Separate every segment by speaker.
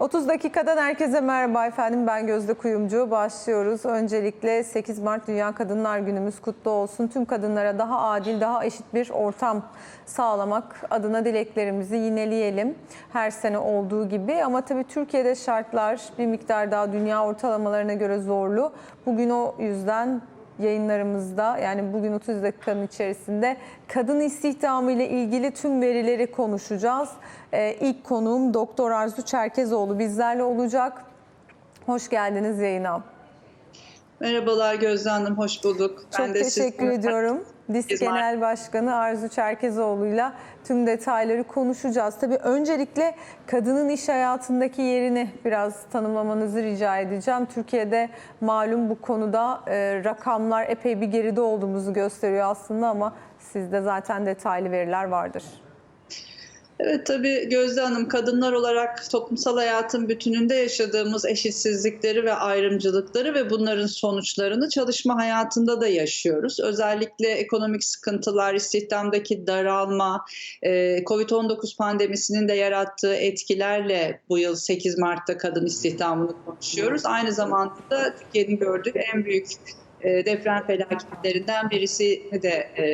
Speaker 1: 30 dakikadan herkese merhaba efendim. Ben Gözde Kuyumcu. Başlıyoruz. Öncelikle 8 Mart Dünya Kadınlar Günümüz kutlu olsun. Tüm kadınlara daha adil, daha eşit bir ortam sağlamak adına dileklerimizi yineleyelim. Her sene olduğu gibi ama tabii Türkiye'de şartlar bir miktar daha dünya ortalamalarına göre zorlu. Bugün o yüzden yayınlarımızda yani bugün 30 dakikanın içerisinde kadın istihdamı ile ilgili tüm verileri konuşacağız. Ee, ilk konuğum Doktor Arzu Çerkezoğlu bizlerle olacak. Hoş geldiniz yayına.
Speaker 2: Merhabalar Gözde Hanım, hoş bulduk.
Speaker 1: Çok teşekkür
Speaker 2: sizinle-
Speaker 1: ediyorum. DİSK
Speaker 2: Biz
Speaker 1: Genel Başkanı Arzu Çerkezoğlu'yla tüm detayları konuşacağız. Tabii öncelikle kadının iş hayatındaki yerini biraz tanımlamanızı rica edeceğim. Türkiye'de malum bu konuda e, rakamlar epey bir geride olduğumuzu gösteriyor aslında ama sizde zaten detaylı veriler vardır.
Speaker 2: Evet tabii Gözde Hanım, kadınlar olarak toplumsal hayatın bütününde yaşadığımız eşitsizlikleri ve ayrımcılıkları ve bunların sonuçlarını çalışma hayatında da yaşıyoruz. Özellikle ekonomik sıkıntılar, istihdamdaki daralma, e, Covid-19 pandemisinin de yarattığı etkilerle bu yıl 8 Mart'ta kadın istihdamını konuşuyoruz. Aynı zamanda da Türkiye'nin gördüğü en büyük deprem felaketlerinden birisini de e,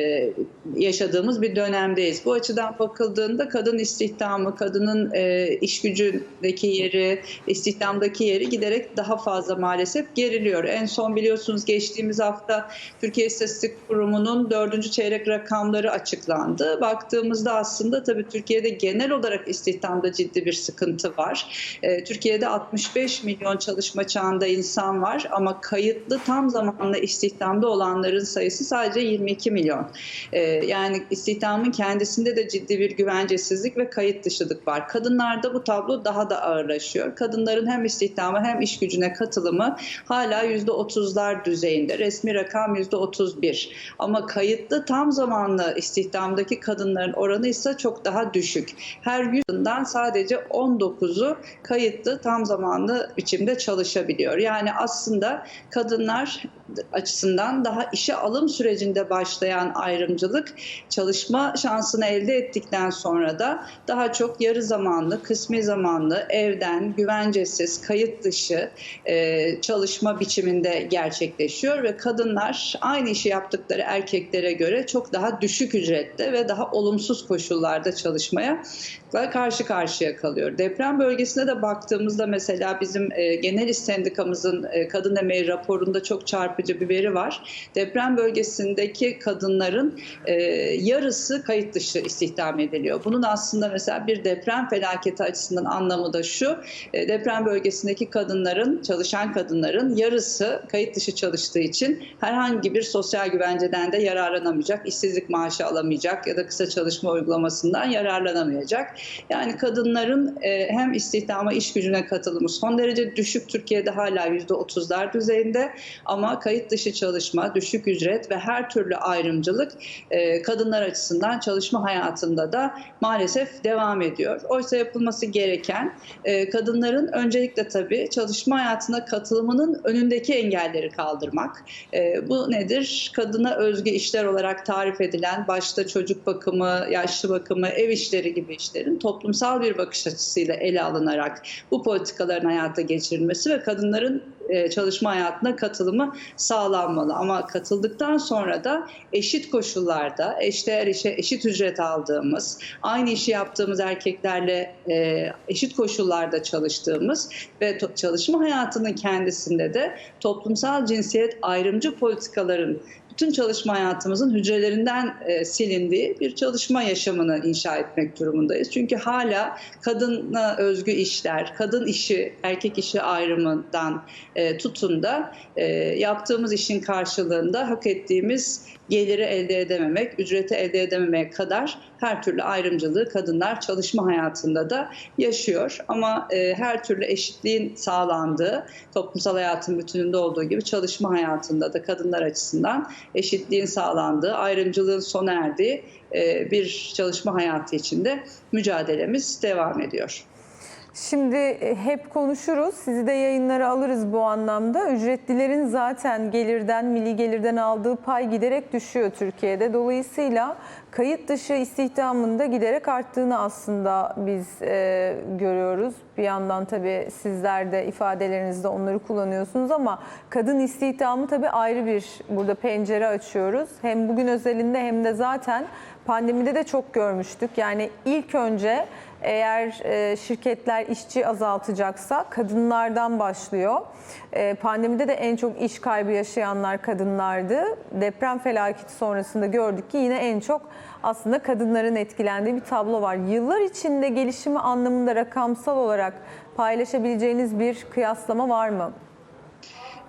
Speaker 2: yaşadığımız bir dönemdeyiz. Bu açıdan bakıldığında kadın istihdamı, kadının e, iş gücündeki yeri, istihdamdaki yeri giderek daha fazla maalesef geriliyor. En son biliyorsunuz geçtiğimiz hafta Türkiye İstatistik Kurumu'nun dördüncü çeyrek rakamları açıklandı. Baktığımızda aslında tabii Türkiye'de genel olarak istihdamda ciddi bir sıkıntı var. E, Türkiye'de 65 milyon çalışma çağında insan var ama kayıtlı tam zamanlı istihdamda olanların sayısı sadece 22 milyon. Ee, yani istihdamın kendisinde de ciddi bir güvencesizlik ve kayıt dışılık var. Kadınlarda bu tablo daha da ağırlaşıyor. Kadınların hem istihdama hem iş gücüne katılımı hala %30'lar düzeyinde. Resmi rakam %31. Ama kayıtlı tam zamanlı istihdamdaki kadınların oranı ise çok daha düşük. Her yüzünden sadece 19'u kayıtlı tam zamanlı biçimde çalışabiliyor. Yani aslında kadınlar açısından daha işe alım sürecinde başlayan ayrımcılık çalışma şansını elde ettikten sonra da daha çok yarı zamanlı, kısmi zamanlı, evden, güvencesiz, kayıt dışı e, çalışma biçiminde gerçekleşiyor ve kadınlar aynı işi yaptıkları erkeklere göre çok daha düşük ücrette ve daha olumsuz koşullarda çalışmaya karşı karşıya kalıyor. Deprem bölgesine de baktığımızda mesela bizim e, genel iş sendikamızın e, kadın emeği raporunda çok çarpıcı bir veri var. Deprem bölgesindeki kadınların e, yarısı kayıt dışı istihdam ediliyor. Bunun aslında mesela bir deprem felaketi açısından anlamı da şu. e, deprem bölgesindeki kadınların, çalışan kadınların yarısı kayıt dışı çalıştığı için herhangi bir sosyal güvenceden de yararlanamayacak, işsizlik maaşı alamayacak ya da kısa çalışma uygulamasından yararlanamayacak. Yani kadınların e, hem istihdama, iş gücüne katılımı son derece düşük. Türkiye'de hala %30'lar düzeyinde ama kayıt dışı çalışma, düşük ücret ve her türlü ayrımcılık e, kadınlar açısından çalışma hayatında da maalesef devam ediyor. Oysa yapılması gereken e, kadınların öncelikle tabii çalışma hayatına katılımının önündeki engelleri kaldırmak. Bu nedir? Kadına özgü işler olarak tarif edilen başta çocuk bakımı, yaşlı bakımı, ev işleri gibi işlerin toplumsal bir bakış açısıyla ele alınarak bu politikaların hayata geçirilmesi ve kadınların e, çalışma hayatına katılımı sağlanmalı. Ama katıldıktan sonra da eşit koşullarda, eşdeğer işe eşit ücret aldığımız, aynı işi yaptığımız erkeklerle e, eşit koşullarda çalıştığımız ve çalışma hayatının kendisinde de toplumsal cinsiyet ayrımcı politikaların bütün çalışma hayatımızın hücrelerinden e, silindiği bir çalışma yaşamını inşa etmek durumundayız. Çünkü hala kadına özgü işler, kadın işi, erkek işi ayrımından e, tutun da e, yaptığımız işin karşılığında hak ettiğimiz geliri elde edememek, ücreti elde edememeye kadar her türlü ayrımcılığı kadınlar çalışma hayatında da yaşıyor. Ama e, her türlü eşitliğin sağlandığı, toplumsal hayatın bütününde olduğu gibi çalışma hayatında da kadınlar açısından eşitliğin sağlandığı, ayrımcılığın sona erdiği e, bir çalışma hayatı içinde mücadelemiz devam ediyor.
Speaker 1: Şimdi e, hep konuşuruz, sizi de yayınlara alırız bu anlamda. Ücretlilerin zaten gelirden, milli gelirden aldığı pay giderek düşüyor Türkiye'de. Dolayısıyla kayıt dışı istihdamın da giderek arttığını aslında biz e, görüyoruz. Bir yandan tabii sizler de ifadelerinizde onları kullanıyorsunuz ama kadın istihdamı tabii ayrı bir burada pencere açıyoruz. Hem bugün özelinde hem de zaten pandemide de çok görmüştük. Yani ilk önce eğer e, şirketler işçi azaltacaksa kadınlardan başlıyor. E, pandemide de en çok iş kaybı yaşayanlar kadınlardı. Deprem felaketi sonrasında gördük ki yine en çok aslında kadınların etkilendiği bir tablo var. Yıllar içinde gelişimi anlamında rakamsal olarak paylaşabileceğiniz bir kıyaslama var mı?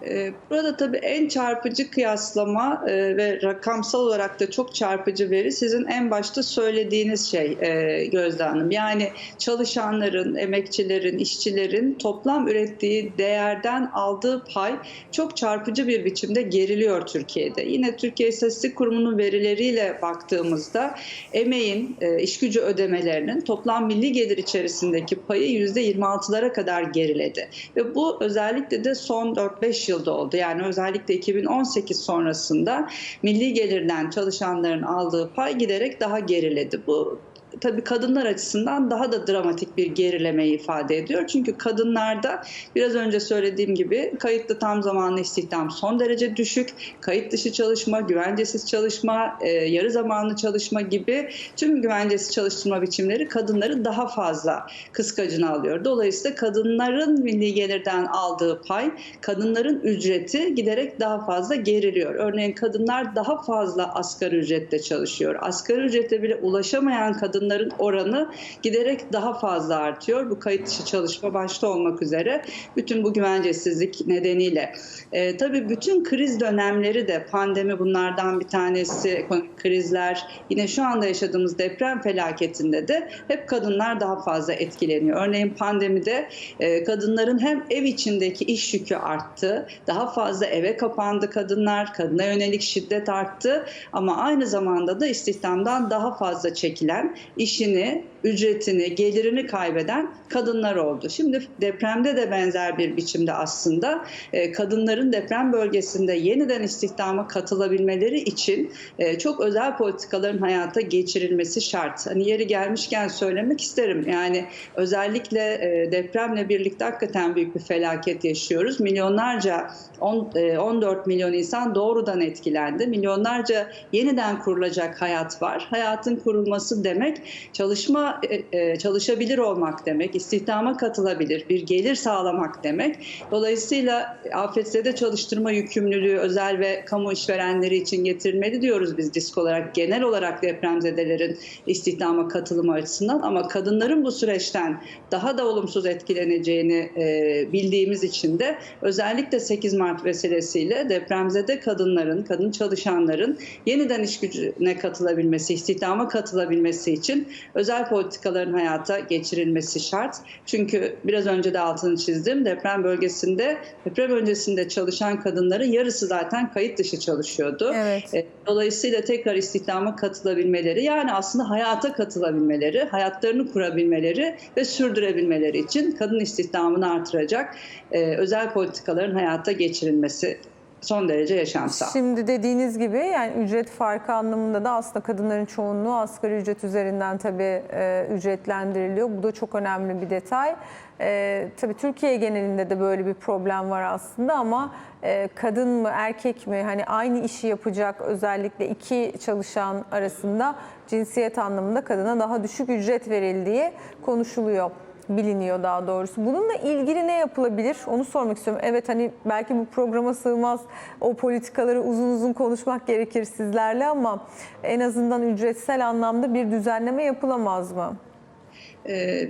Speaker 2: Ee, Burada tabii en çarpıcı kıyaslama e, ve rakamsal olarak da çok çarpıcı veri sizin en başta söylediğiniz şey e, Gözde Hanım. Yani çalışanların, emekçilerin, işçilerin toplam ürettiği değerden aldığı pay çok çarpıcı bir biçimde geriliyor Türkiye'de. Yine Türkiye İstatistik Kurumu'nun verileriyle baktığımızda emeğin, e, iş gücü ödemelerinin toplam milli gelir içerisindeki payı %26'lara kadar geriledi. Ve bu özellikle de son 4-5 yılda oldu. Yani özellikle 2018 sonrasında milli gelirden çalışanların aldığı pay giderek daha geriledi. Bu tabii kadınlar açısından daha da dramatik bir gerilemeyi ifade ediyor. Çünkü kadınlarda biraz önce söylediğim gibi kayıtlı tam zamanlı istihdam son derece düşük. Kayıt dışı çalışma, güvencesiz çalışma, e, yarı zamanlı çalışma gibi tüm güvencesiz çalıştırma biçimleri kadınları daha fazla kıskacına alıyor. Dolayısıyla kadınların milli gelirden aldığı pay, kadınların ücreti giderek daha fazla geriliyor. Örneğin kadınlar daha fazla asgari ücretle çalışıyor. Asgari ücrete bile ulaşamayan kadınların oranı giderek daha fazla artıyor. Bu kayıt dışı çalışma başta olmak üzere bütün bu güvencesizlik nedeniyle. E, tabii bütün kriz dönemleri de pandemi bunlardan bir tanesi, ekonomik krizler, yine şu anda yaşadığımız deprem felaketinde de hep kadınlar daha fazla etkileniyor. Örneğin pandemide e, kadınların hem ev içindeki iş yükü arttı, daha fazla eve kapandı kadınlar, kadına yönelik şiddet arttı ama aynı zamanda da istihdamdan daha fazla çekilen, işini, ücretini, gelirini kaybeden kadınlar oldu. Şimdi depremde de benzer bir biçimde aslında e, kadınların deprem bölgesinde yeniden istihdama katılabilmeleri için e, çok özel politikaların hayata geçirilmesi şart. Hani yeri gelmişken söylemek isterim. Yani özellikle e, depremle birlikte hakikaten büyük bir felaket yaşıyoruz. Milyonlarca on, e, 14 milyon insan doğrudan etkilendi. Milyonlarca yeniden kurulacak hayat var. Hayatın kurulması demek çalışma e, e, çalışabilir olmak demek, istihdama katılabilir, bir gelir sağlamak demek. Dolayısıyla afetzede çalıştırma yükümlülüğü özel ve kamu işverenleri için getirilmeli diyoruz biz disk olarak. Genel olarak depremzedelerin istihdama katılımı açısından ama kadınların bu süreçten daha da olumsuz etkileneceğini e, bildiğimiz için de özellikle 8 Mart vesilesiyle depremzede kadınların, kadın çalışanların yeniden iş gücüne katılabilmesi, istihdama katılabilmesi için özel politikaların hayata geçirilmesi şart. Çünkü biraz önce de altını çizdim. Deprem bölgesinde, deprem öncesinde çalışan kadınların yarısı zaten kayıt dışı çalışıyordu.
Speaker 1: Evet.
Speaker 2: E, Dolayısıyla tekrar istihdama katılabilmeleri, yani aslında hayata katılabilmeleri, hayatlarını kurabilmeleri ve sürdürebilmeleri için kadın istihdamını artıracak e, özel politikaların hayata geçirilmesi son derece yaşamsal.
Speaker 1: Şimdi dediğiniz gibi yani ücret farkı anlamında da aslında kadınların çoğunluğu asgari ücret üzerinden tabii e, ücretlendiriliyor. Bu da çok önemli bir detay. E, tabii Türkiye genelinde de böyle bir problem var aslında ama e, kadın mı erkek mi hani aynı işi yapacak özellikle iki çalışan arasında cinsiyet anlamında kadına daha düşük ücret verildiği konuşuluyor biliniyor daha doğrusu. Bununla ilgili ne yapılabilir? Onu sormak istiyorum. Evet hani belki bu programa sığmaz o politikaları uzun uzun konuşmak gerekir sizlerle ama en azından ücretsel anlamda bir düzenleme yapılamaz mı?
Speaker 2: Ee,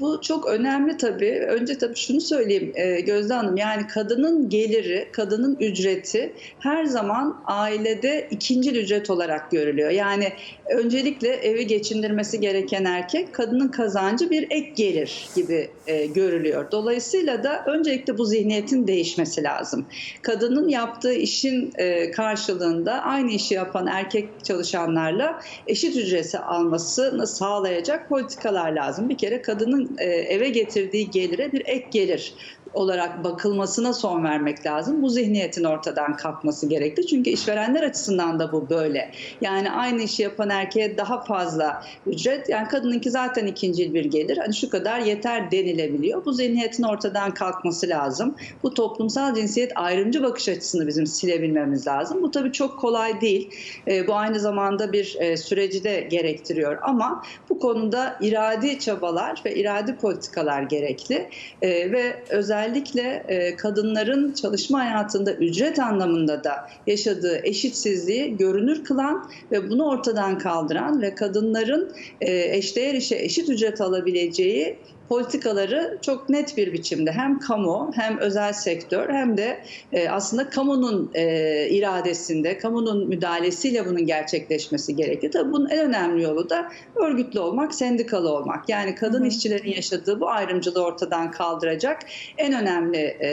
Speaker 2: bu çok önemli tabii. Önce tabii şunu söyleyeyim e, Gözde Hanım. Yani kadının geliri, kadının ücreti her zaman ailede ikincil ücret olarak görülüyor. Yani öncelikle evi geçindirmesi gereken erkek, kadının kazancı bir ek gelir gibi e, görülüyor. Dolayısıyla da öncelikle bu zihniyetin değişmesi lazım. Kadının yaptığı işin e, karşılığında aynı işi yapan erkek çalışanlarla eşit ücreti almasını sağlayacak politikalar lazım. Bir kere kadının e, eve getirdiği gelire bir ek gelir olarak bakılmasına son vermek lazım. Bu zihniyetin ortadan kalkması gerekli. Çünkü işverenler açısından da bu böyle. Yani aynı işi yapan erkeğe daha fazla ücret, yani kadınınki zaten ikincil bir gelir. Hani şu kadar yeter denilebiliyor. Bu zihniyetin ortadan kalkması lazım. Bu toplumsal cinsiyet ayrımcı bakış açısını bizim silebilmemiz lazım. Bu tabii çok kolay değil. E, bu aynı zamanda bir e, süreci de gerektiriyor ama bu konuda iradi çabalar ve iradi politikalar gerekli E, ve özellikle e, kadınların çalışma hayatında ücret anlamında da yaşadığı eşitsizliği görünür kılan ve bunu ortadan kaldıran ve kadınların e, eşdeğer işe eşit ücret alabileceği politikaları çok net bir biçimde hem kamu hem özel sektör hem de e, aslında kamunun e, iradesinde, kamunun müdahalesiyle bunun gerçekleşmesi gerekli. Tabii bunun en önemli yolu da örgütlü olmak, sendikalı olmak. Yani kadın
Speaker 1: Hı hı.
Speaker 2: işçilerin yaşadığı bu ayrımcılığı ortadan kaldıracak en önemli e,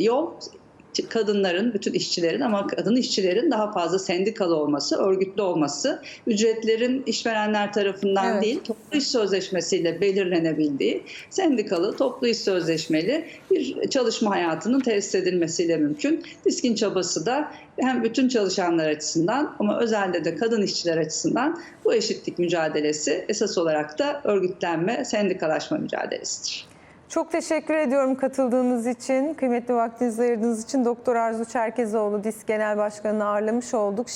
Speaker 2: yol kadınların, bütün işçilerin ama kadın işçilerin daha fazla sendikalı olması, örgütlü olması, ücretlerin işverenler tarafından
Speaker 1: Evet.
Speaker 2: değil, toplu iş sözleşmesiyle belirlenebildiği, sendikalı, toplu iş sözleşmeli bir çalışma hayatının tesis edilmesiyle mümkün. Diskin çabası da hem bütün çalışanlar açısından ama özellikle de kadın işçiler açısından bu eşitlik mücadelesi esas olarak da örgütlenme, sendikalaşma mücadelesidir.
Speaker 1: Çok teşekkür ediyorum katıldığınız için. Kıymetli vaktinizi ayırdığınız için Doktor Arzu Çerkezoğlu DİSK Genel Başkanı'nı ağırlamış olduk.